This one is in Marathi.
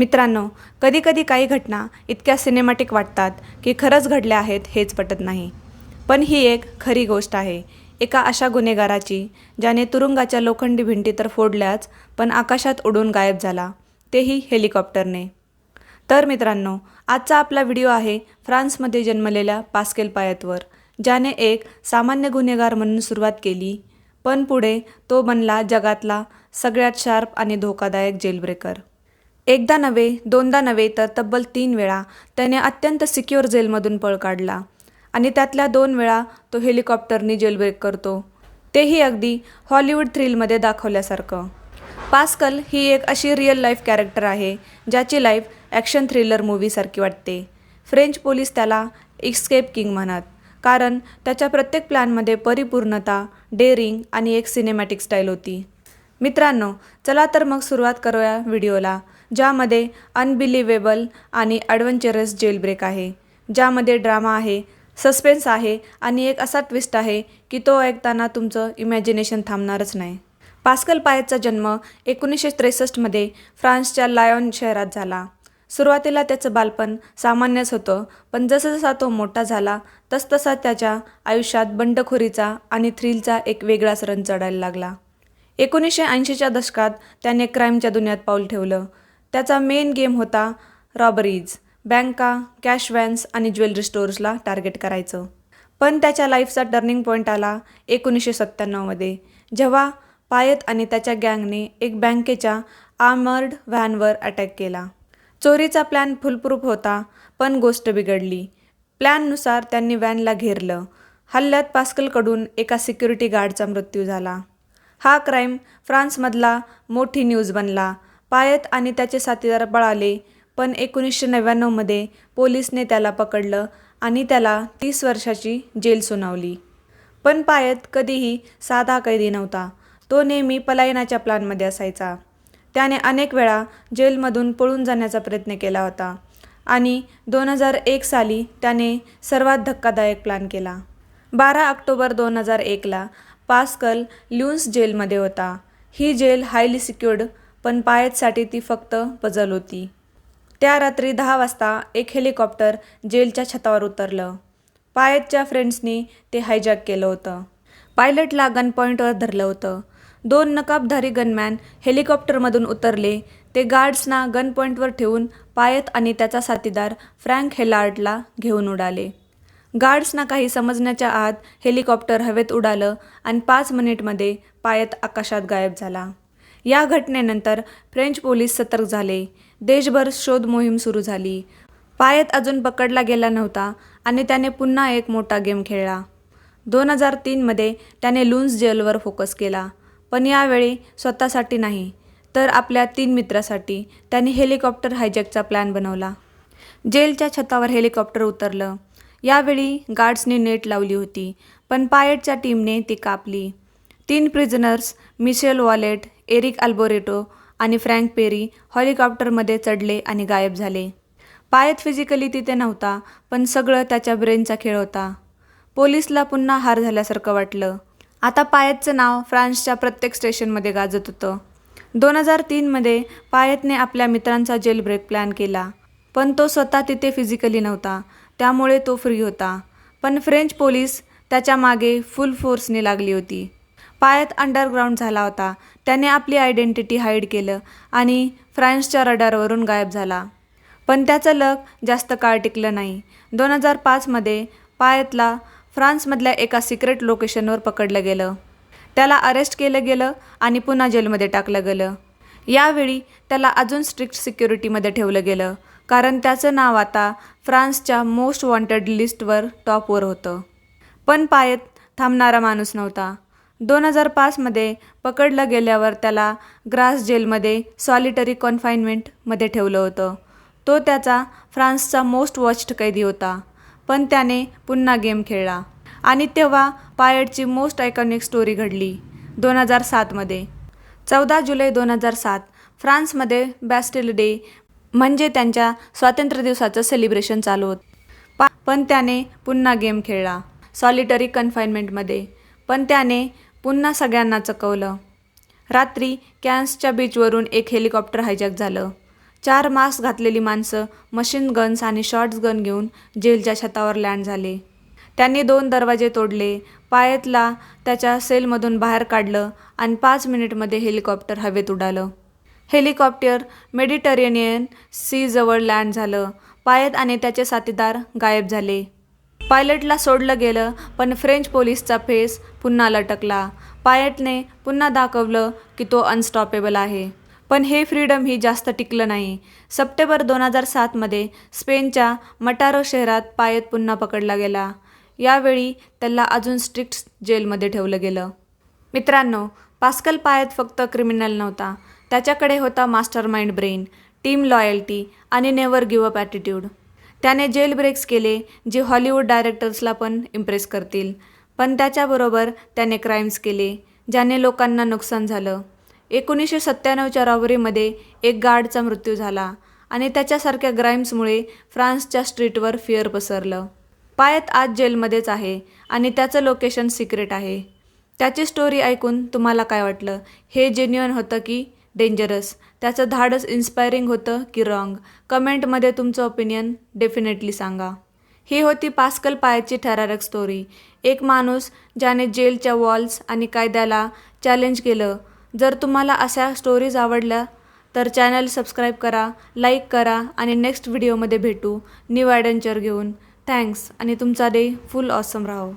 मित्रांनो कधीकधी काही घटना इतक्या सिनेमॅटिक वाटतात की खरंच घडल्या आहेत हेच पटत नाही. पण ही एक खरी गोष्ट आहे. एका अशा गुन्हेगाराची ज्याने तुरुंगाच्या लोखंडी भिंती तर फोडल्याच पण आकाशात उडून गायब झाला तेही हेलिकॉप्टरने. तर मित्रांनो आजचा आपला व्हिडिओ आहे फ्रान्समध्ये जन्मलेल्या पास्केल पायतवर ज्याने एक सामान्य गुन्हेगार म्हणून सुरुवात केली पण पुढे तो बनला जगातला सगळ्यात शार्प आणि धोकादायक जेलब्रेकर एकदा नव्हे दोनदा नव्हे तर तब्बल तीन वेळा त्याने अत्यंत सिक्युअर जेलमधून पळ काढला. आणि त्यातल्या दोन वेळा तो हेलिकॉप्टरनी जेलब्रेक करतो. तेही अगदी हॉलिवूड थ्रिलमध्ये दाखवल्यासारखं. पास्कल ही एक अशी रिअल लाईफ कॅरेक्टर आहे ज्याची लाईफ ॲक्शन थ्रिलर मूवीसारखी वाटते. फ्रेंच पोलीस त्याला एक्स्केप किंग म्हणत कारण त्याच्या प्रत्येक प्लॅनमध्ये परिपूर्णता डेअरिंग आणि एक सिनेमॅटिक स्टाईल होती. मित्रांनो चला तर मग सुरुवात करूया व्हिडिओला ज्यामध्ये अनबिलिव्हेबल आणि ॲडव्हेंचरस जेलब्रेक आहे. ज्यामध्ये ड्रामा आहे सस्पेन्स आहे आणि एक असा ट्विस्ट आहे की तो ऐकताना तुमचं इमॅजिनेशन थांबणारच नाही. पास्कल पायतचा जन्म एकोणीसशे त्रेसष्टमध्ये फ्रान्सच्या लायॉन शहरात झाला. सुरुवातीला त्याचं बालपण सामान्यच होतं पण जसजसा तो मोठा झाला तसतसा त्याच्या आयुष्यात बंडखोरीचा आणि थ्रिलचा एक वेगळाच रन चढायला लागला. एकोणीसशे ऐंशीच्या दशकात त्याने क्राईमच्या दुनियात पाऊल ठेवलं. त्याचा मेन गेम होता रॉबरीज बँका कॅश व्हॅन्स आणि ज्वेलरी स्टोर्सला टार्गेट करायचं. पण त्याच्या लाईफचा टर्निंग पॉईंट आला एकोणीसशे सत्त्याण्णवमध्ये जेव्हा पायत आणि त्याच्या गँगने एक बँकेच्या आर्मर्ड व्हॅनवर अटॅक केला. चोरीचा प्लॅन फुलप्रूफ होता पण गोष्ट बिघडली. प्लॅननुसार त्यांनी व्हॅनला घेरलं. हल्ल्यात पास्कलकडून एका सिक्युरिटी गार्डचा मृत्यू झाला. हा क्राईम फ्रान्समधला मोठी न्यूज बनला. पायत आणि त्याचे साथीदार पळाले. पण एकोणीसशे नव्याण्णवमध्ये पोलिसने त्याला पकडलं आणि त्याला तीस वर्षाची जेल सुनावली. पण पायत कधीही साधा कैदी नव्हता. तो नेहमी पलायनाच्या प्लॅनमध्ये असायचा. त्याने अनेक वेळा जेलमधून पळून जाण्याचा प्रयत्न केला होता आणि दोन हजार एक साली त्याने सर्वात धक्कादायक प्लॅन केला. बारा ऑक्टोबर दोन हजार एकला पास्कल ल्युन्स जेलमध्ये होता. ही जेल हायली सिक्युर्ड पण पायतसाठी ती फक्त पजल होती. त्या रात्री दहा वाजता एक हेलिकॉप्टर जेलच्या छतावर उतरलं. पायतच्या फ्रेंड्सनी ते हायजॅक केलं होतं. पायलटला गन पॉईंटवर धरलं होतं. दोन नकाबधारी गनमॅन हेलिकॉप्टरमधून उतरले. ते गार्ड्सना गन पॉईंटवर ठेवून पायत आणि त्याचा साथीदार फ्रँक हेलार्डला घेऊन उडाले. गार्ड्सना काही समजण्याच्या आत हेलिकॉप्टर हवेत उडालं आणि पाच मिनिटमध्ये पायत आकाशात गायब झाला. या घटनेनंतर फ्रेंच पोलीस सतर्क झाले. देशभर शोध मोहीम सुरू झाली. पायत अजून पकडला गेला नव्हता आणि त्याने पुन्हा एक मोठा गेम खेळला. दोन हजार तीनमध्ये त्याने लुन्स जेलवर फोकस केला. पण यावेळी स्वतःसाठी नाही तर आपल्या तीन मित्रासाठी त्याने हेलिकॉप्टर हायजॅकचा प्लॅन बनवला. जेलच्या छतावर हेलिकॉप्टर उतरलं. यावेळी गार्ड्सने नेट लावली होती पण पायटच्या टीमने ती कापली. तीन prisoners Michel Vallet Eric Alboreto आणि फ्रँक पेरी हॉलिकॉप्टरमध्ये चढले आणि गायब झाले. पायत फिजिकली तिथे नव्हता पण सगळं त्याच्या ब्रेनचा खेळ होता. पोलिसला पुन्हा हार झाल्यासारखं वाटलं. आता पायतचं नाव फ्रान्सच्या प्रत्येक स्टेशनमध्ये गाजत होतं. दोन हजार तीनमध्ये पायतने आपल्या मित्रांचा जेल ब्रेक प्लॅन केला पण तो स्वतः तिथे फिजिकली नव्हता त्यामुळे तो फ्री होता. पण फ्रेंच पोलीस त्याच्यामागे फुल फोर्सने लागली होती. पायत अंडरग्राऊंड झाला होता. त्याने आपली आयडेंटिटी हाईड केलं आणि फ्रान्सच्या रडारवरून गायब झाला. पण त्याचं लक जास्त काळ टिकलं नाही. दोन हजार पाचमध्ये पायतला फ्रान्समधल्या एका सिक्रेट लोकेशनवर पकडलं गेलं. त्याला अरेस्ट केलं गेलं आणि पुन्हा जेलमध्ये टाकलं गेलं. यावेळी त्याला अजून स्ट्रिक्ट सिक्युरिटीमध्ये ठेवलं गेलं कारण त्याचं नाव आता फ्रान्सच्या मोस्ट वॉन्टेड लिस्टवर टॉपवर होतं. पण पायत थांबणारा माणूस नव्हता. दोन हजार पाचमध्ये पकडलं गेल्यावर त्याला ग्रास जेलमध्ये सॉलिटरी कॉन्फाईनमेंटमध्ये ठेवलं होतं. तो त्याचा फ्रान्सचा मोस्ट वॉच्ड कैदी होता. पण त्याने पुन्हा गेम खेळला. आणि तेव्हा पायटची मोस्ट आयकॉनिक स्टोरी घडली. दोन हजार सातमध्ये चौदा जुलै दोन हजार सात फ्रान्समध्ये बॅस्टिल डे म्हणजे त्यांच्या स्वातंत्र्य दिवसाचं सेलिब्रेशन चालू होत. पण त्याने पुन्हा गेम खेळला. सॉलिटरी कन्फाईनमेंटमध्ये पण त्याने पुन्हा सगळ्यांना चकवलं. रात्री कॅन्सच्या बीचवरून एक हेलिकॉप्टर हायजॅक झालं. चार मास्क घातलेली माणसं मशीन गन्स आणि शॉर्ट्स गन घेऊन जेलच्या छतावर लँड झाले. त्यांनी दोन दरवाजे तोडले पायतला त्याच्या सेलमधून बाहेर काढलं आणि पाच मिनिटमध्ये हेलिकॉप्टर हवेत उडालं. हेलिकॉप्टर मेडिटरेनियन सीजवळ लँड झालं. पायत आणि त्याचे साथीदार गायब झाले. पायलटला सोडलं गेलं पण फ्रेंच पोलिसचा फेस पुन्हा लटकला. पायटने पुन्हा दाखवलं की तो अनस्टॉपेबल आहे. पण हे फ्रीडम ही जास्त टिकलं नाही. सप्टेंबर दोन हजार सातमध्ये स्पेनच्या मटारो शहरात पायत पुन्हा पकडला गेला. यावेळी त्याला अजून स्ट्रिक्ट जेलमध्ये ठेवलं गेलं. मित्रांनो पास्कल पायत फक्त क्रिमिनल नव्हता. त्याच्याकडे होता mastermind brain team loyalty आणि नेवर गिव अप ॲटिट्यूड त्याने जेल ब्रेक्स केले जे हॉलिवूड डायरेक्टर्सला पण इम्प्रेस करतील. पण त्याच्याबरोबर त्याने क्राईम्स केले ज्याने लोकांना नुकसान झालं. एकोणीसशे सत्त्याण्णवच्या रॉबरीमध्ये एक गार्डचा मृत्यू झाला आणि त्याच्यासारख्या ग्राईम्समुळे फ्रान्सच्या स्ट्रीटवर फिअर पसरलं. पायत आज जेलमध्येच आहे आणि त्याचं लोकेशन सिक्रेट आहे. त्याची स्टोरी ऐकून तुम्हाला काय वाटलं? हे जेन्युअन होतं की डेंजरस त्याचं धाडस इन्स्पायरिंग होतं की रॉंग कमेंटमध्ये तुमचं ओपिनियन डेफिनेटली सांगा. ही होती पास्कल पायाची थरारक स्टोरी एक माणूस ज्याने जेलच्या वॉल्स आणि कायद्याला चॅलेंज केलं. जर तुम्हाला अशा स्टोरीज आवडल्या तर चॅनल सबस्क्राईब करा लाईक करा आणि नेक्स्ट व्हिडिओमध्ये भेटू. न्यू ॲडव्हेंचर घेऊन. थँक्स आणि तुमचा डे फुल ऑसम राहो.